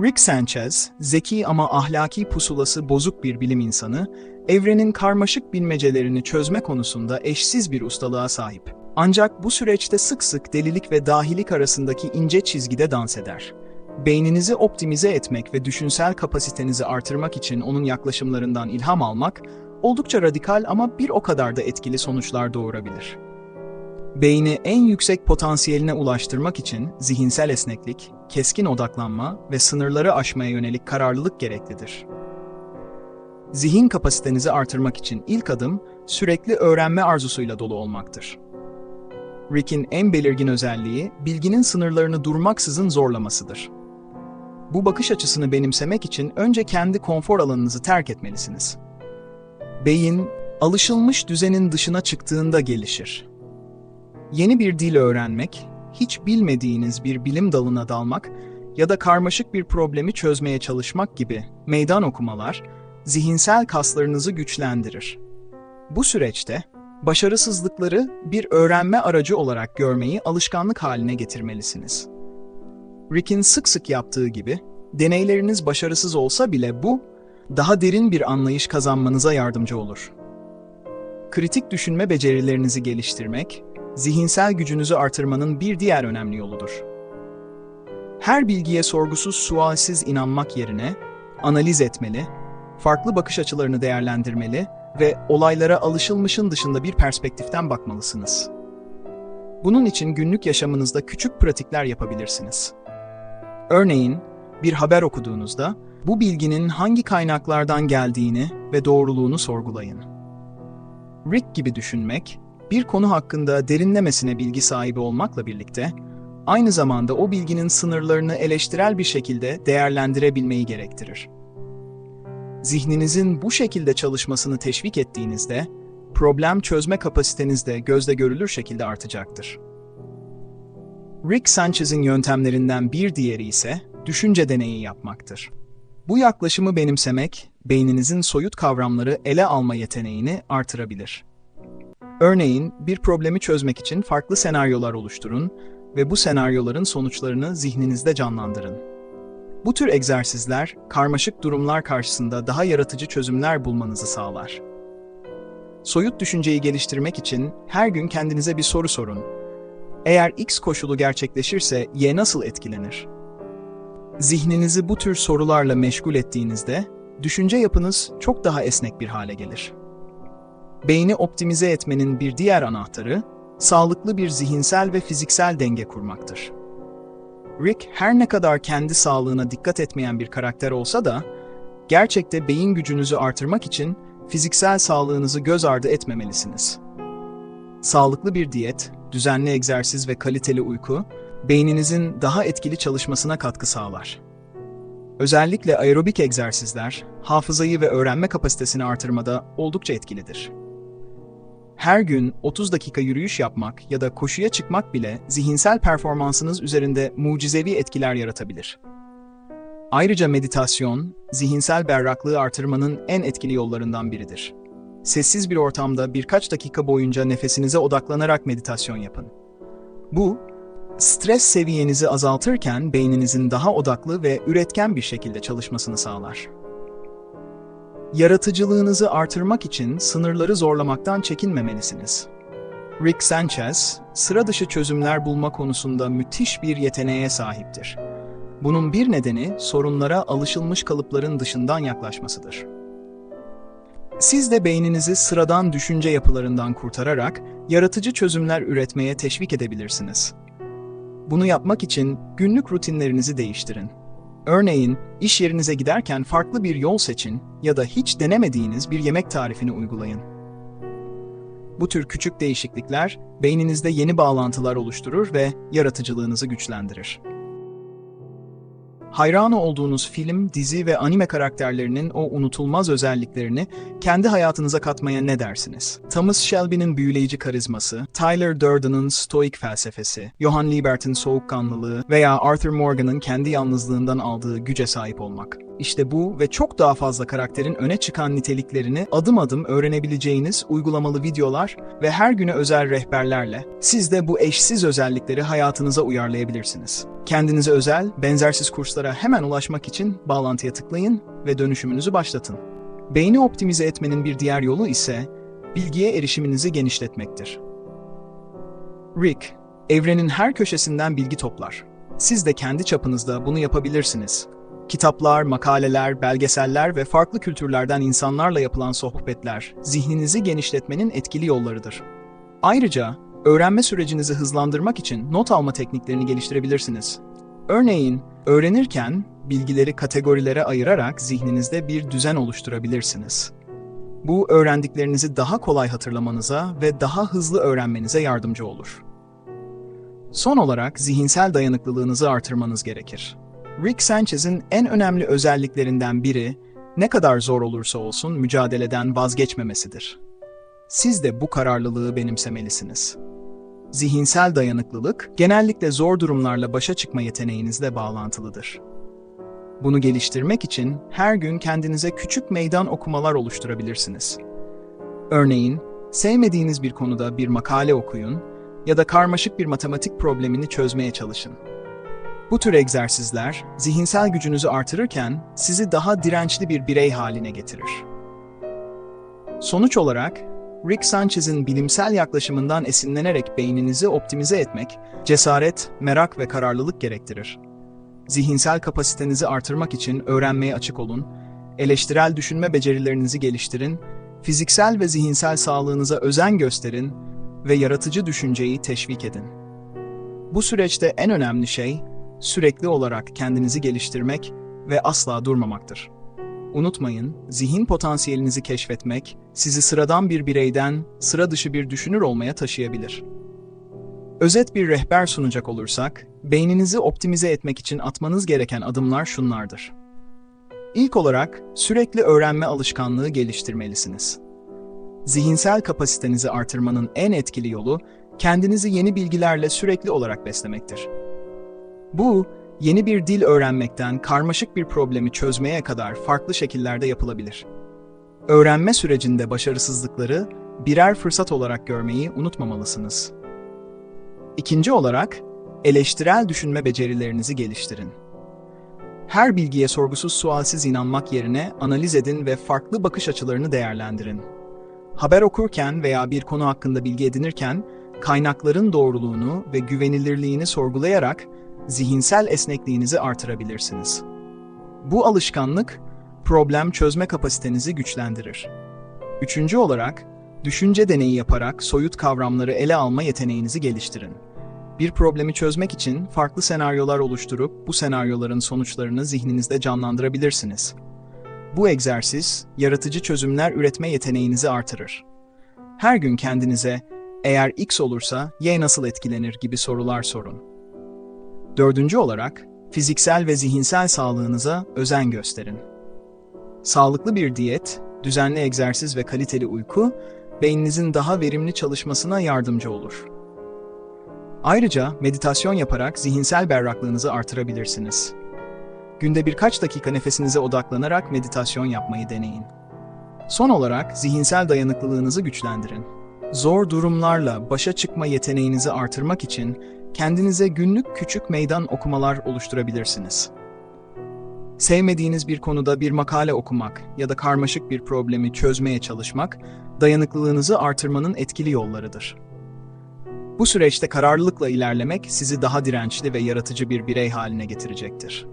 Rick Sanchez, zeki ama ahlaki pusulası bozuk bir bilim insanı, evrenin karmaşık bilmecelerini çözme konusunda eşsiz bir ustalığa sahip. Ancak bu süreçte sık sık delilik ve dahilik arasındaki ince çizgide dans eder. Beyninizi optimize etmek ve düşünsel kapasitenizi artırmak için onun yaklaşımlarından ilham almak, oldukça radikal ama bir o kadar da etkili sonuçlar doğurabilir. Beyni en yüksek potansiyeline ulaştırmak için zihinsel esneklik, keskin odaklanma ve sınırları aşmaya yönelik kararlılık gereklidir. Zihin kapasitenizi artırmak için ilk adım sürekli öğrenme arzusuyla dolu olmaktır. Rick'in en belirgin özelliği bilginin sınırlarını durmaksızın zorlamasıdır. Bu bakış açısını benimsemek için önce kendi konfor alanınızı terk etmelisiniz. Beyin, alışılmış düzenin dışına çıktığında gelişir. Yeni bir dil öğrenmek, hiç bilmediğiniz bir bilim dalına dalmak ya da karmaşık bir problemi çözmeye çalışmak gibi meydan okumalar, zihinsel kaslarınızı güçlendirir. Bu süreçte, başarısızlıkları bir öğrenme aracı olarak görmeyi alışkanlık haline getirmelisiniz. Rick'in sık sık yaptığı gibi, deneyleriniz başarısız olsa bile bu, daha derin bir anlayış kazanmanıza yardımcı olur. Kritik düşünme becerilerinizi geliştirmek, zihinsel gücünüzü artırmanın bir diğer önemli yoludur. Her bilgiye sorgusuz sualsiz inanmak yerine, analiz etmeli, farklı bakış açılarını değerlendirmeli ve olaylara alışılmışın dışında bir perspektiften bakmalısınız. Bunun için günlük yaşamınızda küçük pratikler yapabilirsiniz. Örneğin, bir haber okuduğunuzda bu bilginin hangi kaynaklardan geldiğini ve doğruluğunu sorgulayın. Rick gibi düşünmek, bir konu hakkında derinlemesine bilgi sahibi olmakla birlikte, aynı zamanda o bilginin sınırlarını eleştirel bir şekilde değerlendirebilmeyi gerektirir. Zihninizin bu şekilde çalışmasını teşvik ettiğinizde, problem çözme kapasiteniz de gözle görülür şekilde artacaktır. Rick Sanchez'in yöntemlerinden bir diğeri ise düşünce deneyi yapmaktır. Bu yaklaşımı benimsemek, beyninizin soyut kavramları ele alma yeteneğini artırabilir. Örneğin, bir problemi çözmek için farklı senaryolar oluşturun ve bu senaryoların sonuçlarını zihninizde canlandırın. Bu tür egzersizler, karmaşık durumlar karşısında daha yaratıcı çözümler bulmanızı sağlar. Soyut düşünceyi geliştirmek için her gün kendinize bir soru sorun. Eğer X koşulu gerçekleşirse Y nasıl etkilenir? Zihninizi bu tür sorularla meşgul ettiğinizde, düşünce yapınız çok daha esnek bir hale gelir. Beyni optimize etmenin bir diğer anahtarı, sağlıklı bir zihinsel ve fiziksel denge kurmaktır. Rick her ne kadar kendi sağlığına dikkat etmeyen bir karakter olsa da, gerçekte beyin gücünüzü artırmak için fiziksel sağlığınızı göz ardı etmemelisiniz. Sağlıklı bir diyet, düzenli egzersiz ve kaliteli uyku, beyninizin daha etkili çalışmasına katkı sağlar. Özellikle aerobik egzersizler, hafızayı ve öğrenme kapasitesini artırmada oldukça etkilidir. Her gün 30 dakika yürüyüş yapmak ya da koşuya çıkmak bile zihinsel performansınız üzerinde mucizevi etkiler yaratabilir. Ayrıca meditasyon, zihinsel berraklığı artırmanın en etkili yollarından biridir. Sessiz bir ortamda birkaç dakika boyunca nefesinize odaklanarak meditasyon yapın. Bu, stres seviyenizi azaltırken beyninizin daha odaklı ve üretken bir şekilde çalışmasını sağlar. Yaratıcılığınızı artırmak için sınırları zorlamaktan çekinmemelisiniz. Rick Sanchez, sıra dışı çözümler bulma konusunda müthiş bir yeteneğe sahiptir. Bunun bir nedeni sorunlara alışılmış kalıpların dışından yaklaşmasıdır. Siz de beyninizi sıradan düşünce yapılarından kurtararak yaratıcı çözümler üretmeye teşvik edebilirsiniz. Bunu yapmak için günlük rutinlerinizi değiştirin. Örneğin, iş yerinize giderken farklı bir yol seçin ya da hiç denemediğiniz bir yemek tarifini uygulayın. Bu tür küçük değişiklikler beyninizde yeni bağlantılar oluşturur ve yaratıcılığınızı güçlendirir. Hayran olduğunuz film, dizi ve anime karakterlerinin o unutulmaz özelliklerini kendi hayatınıza katmaya ne dersiniz? Thomas Shelby'nin büyüleyici karizması, Tyler Durden'ın stoik felsefesi, Johann Liebert'in soğukkanlılığı veya Arthur Morgan'ın kendi yalnızlığından aldığı güce sahip olmak. İşte bu ve çok daha fazla karakterin öne çıkan niteliklerini adım adım öğrenebileceğiniz uygulamalı videolar ve her güne özel rehberlerle siz de bu eşsiz özellikleri hayatınıza uyarlayabilirsiniz. Kendinize özel, benzersiz kurslara hemen ulaşmak için bağlantıya tıklayın ve dönüşümünüzü başlatın. Beyni optimize etmenin bir diğer yolu ise bilgiye erişiminizi genişletmektir. Rick, evrenin her köşesinden bilgi toplar. Siz de kendi çapınızda bunu yapabilirsiniz. Kitaplar, makaleler, belgeseller ve farklı kültürlerden insanlarla yapılan sohbetler, zihninizi genişletmenin etkili yollarıdır. Ayrıca, öğrenme sürecinizi hızlandırmak için not alma tekniklerini geliştirebilirsiniz. Örneğin, öğrenirken bilgileri kategorilere ayırarak zihninizde bir düzen oluşturabilirsiniz. Bu öğrendiklerinizi daha kolay hatırlamanıza ve daha hızlı öğrenmenize yardımcı olur. Son olarak zihinsel dayanıklılığınızı artırmanız gerekir. Rick Sanchez'in en önemli özelliklerinden biri, ne kadar zor olursa olsun mücadeleden vazgeçmemesidir. Siz de bu kararlılığı benimsemelisiniz. Zihinsel dayanıklılık, genellikle zor durumlarla başa çıkma yeteneğinizle bağlantılıdır. Bunu geliştirmek için her gün kendinize küçük meydan okumalar oluşturabilirsiniz. Örneğin, sevmediğiniz bir konuda bir makale okuyun ya da karmaşık bir matematik problemini çözmeye çalışın. Bu tür egzersizler, zihinsel gücünüzü artırırken sizi daha dirençli bir birey haline getirir. Sonuç olarak, Rick Sanchez'in bilimsel yaklaşımından esinlenerek beyninizi optimize etmek, cesaret, merak ve kararlılık gerektirir. Zihinsel kapasitenizi artırmak için öğrenmeye açık olun, eleştirel düşünme becerilerinizi geliştirin, fiziksel ve zihinsel sağlığınıza özen gösterin ve yaratıcı düşünceyi teşvik edin. Bu süreçte en önemli şey, sürekli olarak kendinizi geliştirmek ve asla durmamaktır. Unutmayın, zihin potansiyelinizi keşfetmek, sizi sıradan bir bireyden sıra dışı bir düşünür olmaya taşıyabilir. Özet bir rehber sunacak olursak, beyninizi optimize etmek için atmanız gereken adımlar şunlardır. İlk olarak, sürekli öğrenme alışkanlığı geliştirmelisiniz. Zihinsel kapasitenizi artırmanın en etkili yolu, kendinizi yeni bilgilerle sürekli olarak beslemektir. Bu, yeni bir dil öğrenmekten karmaşık bir problemi çözmeye kadar farklı şekillerde yapılabilir. Öğrenme sürecinde başarısızlıkları birer fırsat olarak görmeyi unutmamalısınız. İkinci olarak, eleştirel düşünme becerilerinizi geliştirin. Her bilgiye sorgusuz sualsiz inanmak yerine analiz edin ve farklı bakış açılarını değerlendirin. Haber okurken veya bir konu hakkında bilgi edinirken, kaynakların doğruluğunu ve güvenilirliğini sorgulayarak zihinsel esnekliğinizi artırabilirsiniz. Bu alışkanlık, problem çözme kapasitenizi güçlendirir. Üçüncü olarak, düşünce deneyi yaparak soyut kavramları ele alma yeteneğinizi geliştirin. Bir problemi çözmek için farklı senaryolar oluşturup bu senaryoların sonuçlarını zihninizde canlandırabilirsiniz. Bu egzersiz, yaratıcı çözümler üretme yeteneğinizi artırır. Her gün kendinize, eğer X olursa Y nasıl etkilenir gibi sorular sorun. Dördüncü olarak, fiziksel ve zihinsel sağlığınıza özen gösterin. Sağlıklı bir diyet, düzenli egzersiz ve kaliteli uyku, beyninizin daha verimli çalışmasına yardımcı olur. Ayrıca meditasyon yaparak zihinsel berraklığınızı artırabilirsiniz. Günde birkaç dakika nefesinize odaklanarak meditasyon yapmayı deneyin. Son olarak zihinsel dayanıklılığınızı güçlendirin. Zor durumlarla başa çıkma yeteneğinizi artırmak için kendinize günlük küçük meydan okumalar oluşturabilirsiniz. Sevmediğiniz bir konuda bir makale okumak ya da karmaşık bir problemi çözmeye çalışmak, dayanıklılığınızı artırmanın etkili yollarıdır. Bu süreçte kararlılıkla ilerlemek sizi daha dirençli ve yaratıcı bir birey haline getirecektir.